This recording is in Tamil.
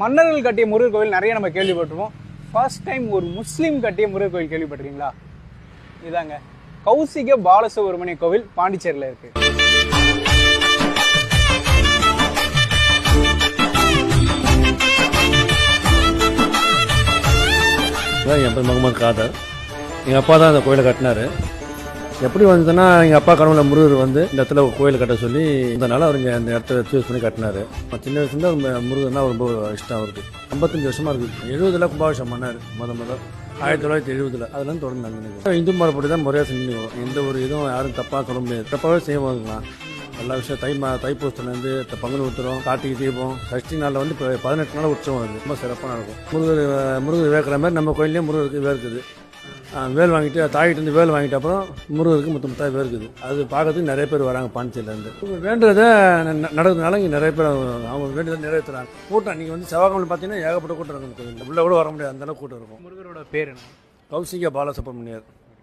மன்னர்கள் கட்டிய முருகர் கோவில் நிறைய நம்ம கேள்விப்பட்டிருப்போம். ஃபர்ஸ்ட் டைம் ஒரு முஸ்லீம் கட்டிய முருகர் கோவில் கேள்விப்பட்டிருக்கீங்களா? இதாங்க. கௌசிக பாலசுப்ரமணிய கோவில் பாண்டிச்சேரியில் இருக்கு. என் பேர் முகமது காதர் எங்கள் அப்பா தான் அந்த கோயிலை கட்டினாரு. எப்படி வந்ததுன்னா எங்கள் அப்பா கடவுள முருகர் வந்து இந்த இடத்துல ஒரு கோயில் கட்ட சொல்லி இதனால அவர் இங்கே அந்த இடத்த சூஸ் பண்ணி கட்டினாரு. சின்ன வயசுலேருந்து முருகர்னா ரொம்ப இஷ்டம் அவருக்கு. ஐம்பத்தஞ்சு வருஷமாக இருக்குது எழுபதுல கும்பாபிஷம் பண்ணார் முத முத. ஆயிரத்தி தொள்ளாயிரத்தி எழுபதுல. அதெல்லாம் தொடர்ந்து நாங்கள் இந்து மரப்படி தான் முறையாக செஞ்சு எந்த ஒரு இதுவும் யாரும் தப்பாக சொல்ல முடியாது. தப்பாகவே செய்வோம் எல்லா விஷயம் தை மா தைப்பூசத்துலேருந்து பங்குனி உத்திரம் கார்த்திகை தீபம் சஷ்டி நாளில் வந்து இப்போ பதினெட்டு நாள் உற்சவம் வருது ரொம்ப சிறப்பாக இருக்கும். முருகர் முருகர் வேர்க்கிற மாதிரி நம்ம கோயிலையும் முருகருக்கு வேர்க்குது. வேல் வாங்கிட்டு தாயிட்டு வேல் வாங்கிட்ட அப்புறம் முருகருக்கு முத்த முத்தாக வேர்க்குது அது பார்க்கறதுக்கு நிறைய பேர் வராங்க பாண்டிச்சேரியிலேருந்து வேண்டுறதை நடக்கிறதுனால இங்கே நிறைய பேர் அவங்க வேண்டுறதை நிறைவேற்றுறாங்க. கூட்டம் நீங்கள் வந்து செவ்வாய்க்கிழமை பார்த்தீங்கன்னா ஏகப்பட்ட கூட்டம் இருக்கும் கோயில் உள்ள கூட வர முடியாது. அந்த அளவுக்கு கூட்டம் இருக்கும். முருகரோட பேர் என்ன? கௌசிக பாலசுப்ரமணியர்.